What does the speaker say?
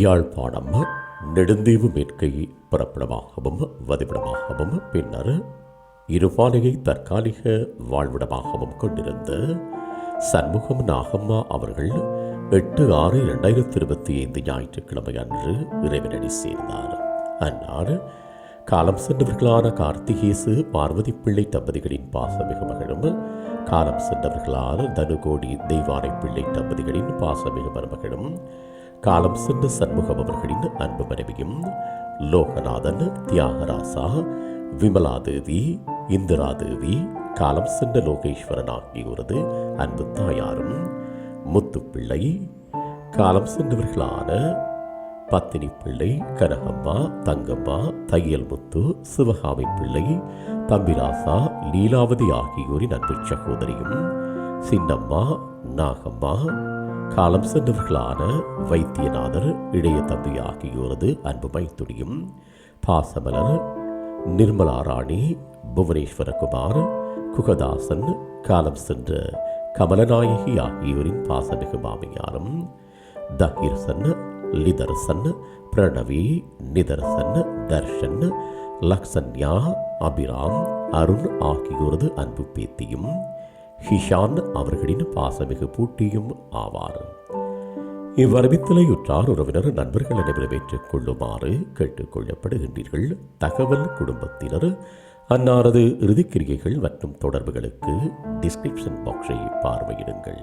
யாழ்ப்பாணம் நெடுந்தீவு மேற்கை புறப்படமாகவும் வதிவிடமாகவும் பின்னர் இருபாலையை தற்காலிக வாழ்விடமாகவும் கொண்டிருந்த சண்முகம் நாகம்மா அவர்கள் எட்டு ஆறு இரண்டாயிரத்தி இருபத்தி ஐந்து ஞாயிற்றுக்கிழமை அன்று இறைவனடி சேர்ந்தார். அந்நாடு காலம் சென்றவர்களான கார்த்திகேசு பார்வதி பிள்ளை தம்பதிகளின் பாசமிக மகளும் காலம் சென்றவர்களான தனுகோடி தெய்வானை பிள்ளை தம்பதிகளின் பாசமிக மருமகளும் காலம் சென்ற சண்முகம் அவர்களின் அன்பு மனைவியும் லோகநாதன் தியாகராசா விமலாதேவி இந்திராதேவி காலம் சென்ற லோகேஸ்வரன் ஆகியோரது அன்பு தாயாரும் முத்துப்பிள்ளை காலம் சென்றவர்களான பத்தினி பிள்ளை கனகம்மா தங்கம்மா தையல் முத்து சிவகாமி பிள்ளை தம்பிராசா லீலாவதி ஆகியோரின் அன்பு சகோதரியும் சின்னம்மா நாகம்மா காலம் சென்றவர்களான வைத்தியநாதர் இளைய தம்பி ஆகியோரது அன்பு மைத்துடியும் பாசமலர் நிர்மலா ராணி புவனேஸ்வரகுமார் குகதாசன் காலம் சென்ற கமலநாயகி ஆகியோரின் பாசமிகு மாமியாரும் தஹீர்சன் லிதர்சன் பிரணவி நிதர்சன் தர்ஷன் லக்ஷன்யா அபிராம் அருண் ஆகியோரது அன்பு பேத்தியும் ஹிஷான் அவர்களின் பாசமிகு பூட்டியும் ஆவார். இவ்வறிவித்தலையுற்றார் உறவினர் நண்பர்கள் அனைவரும் ஏற்றுக் கேட்டுக்கொள்ளப்படுகின்றீர்கள் தகவல் குடும்பத்தினர் அன்னாரது இறுதிக்கிரிகைகள் மற்றும் தொடர்புகளுக்கு டிஸ்கிரிப்ஷன் பாக்ஸை பார்வையிடுங்கள்.